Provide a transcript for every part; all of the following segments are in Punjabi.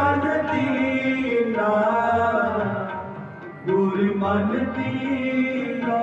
ਮਨ ਦੀਨਾ ਗੁਰ ਮਨ ਦੀਨਾ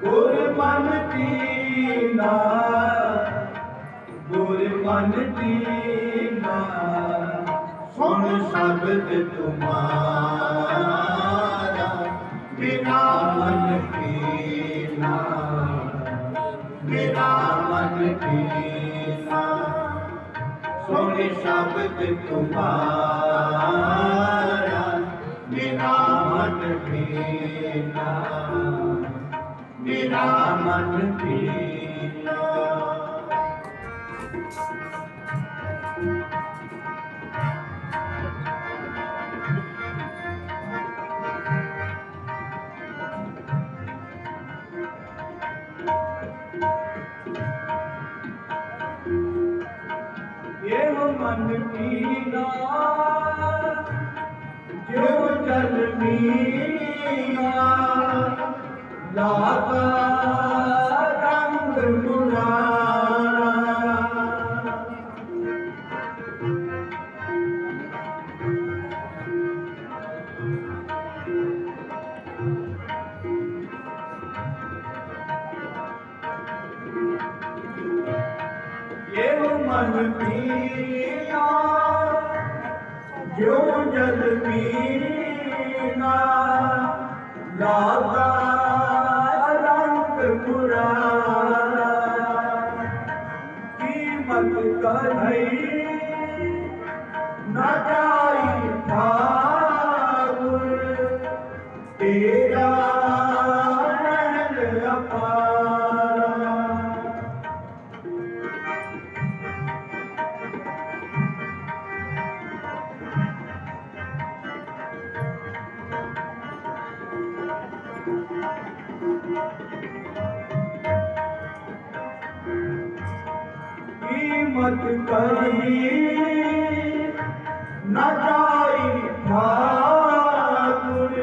ਗੁਰ ਮਨ ਦੀਨਾ ਗੁਰ ਮਨ ਦੀਨਾ ਸੁਣ ਸ਼ਬਦ ਤੁਮਾਰਾ ਮੇਰਾ ਮਨ ਦੀਨਾ ਮੇਰਾ ਮਨ ਦੀਨਾ ਸੁਣ ਸ਼ਬਦ ਤੁਮਾਰਾ ਮੇਰਾ ਮਨ ਦੀਨਾ ਮੇਰਾ ਮਨ ਮੀਨਾ ਲਾਗਾ ਰੰਗ ਮਨ ਪੀਨਾ ਜੋ ਜਲ ਪੀਨਾ ਲਾਗਾ ਰੰਗ ਪੁਰਾਣਾ। ਕੀਮਤ ਕਹੀ ਨਾ ਜਾਈ ਠਾਕੁਰ ਤੇਰਾ ਕੀਮਤ ਕਰੀ ਨਾ ਜਾਈ ਠਾਕੁਰ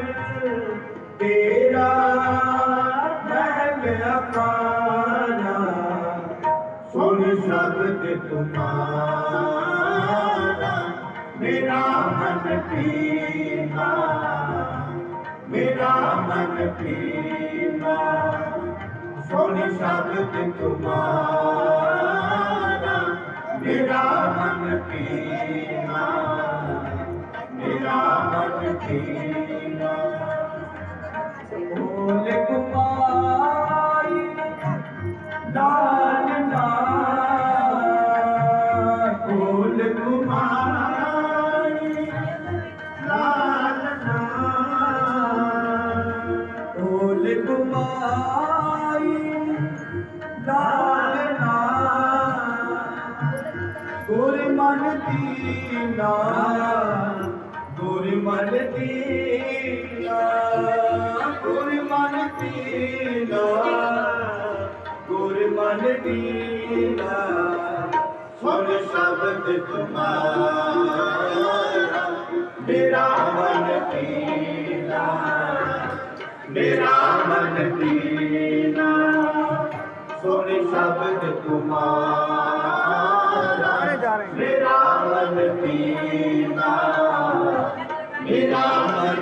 ਤੇਰਾ ਮਹਿਲ ਅਪਾਰਾ ਸੁਣ ਸ਼ਬਦ ਤੁਮਾਰਾ ਮੇਰਾ ਮਨ ਪੀਨਾ ਮੇਰਾ ਮਨ ਪੀਨਾ ਸੁਣ ਸ਼ਬਦ ਤੁਮਾਰਾ ਮੇਰਾ ਮਨ ਪੀਨਾ ਮੇਰਾ ਮਨ ਪੀਨਾ ਮਨ ਦੀਨਾ ਗੁਰ ਮਨ ਦੀਨਾ ਗੁਰ ਮਨ ਦੀਨਾ ਸੁਣ ਸ਼ਬਦ ਤੁਮਾਰਾ ਮੇਰਾ ਮਨ ਦੀਨਾ ਮੇਰਾ ਮਨ ਦੀਨਾ ਸੁਣ ਸ਼ਬਦ ਤੁਮਾਰਾ ਮੇਰਾ ਮਨ ਦੀਨਾ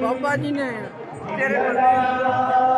ਬਾਬਾ ਜੀ ਨੇ ਤੇਰੇ ਕੋਲ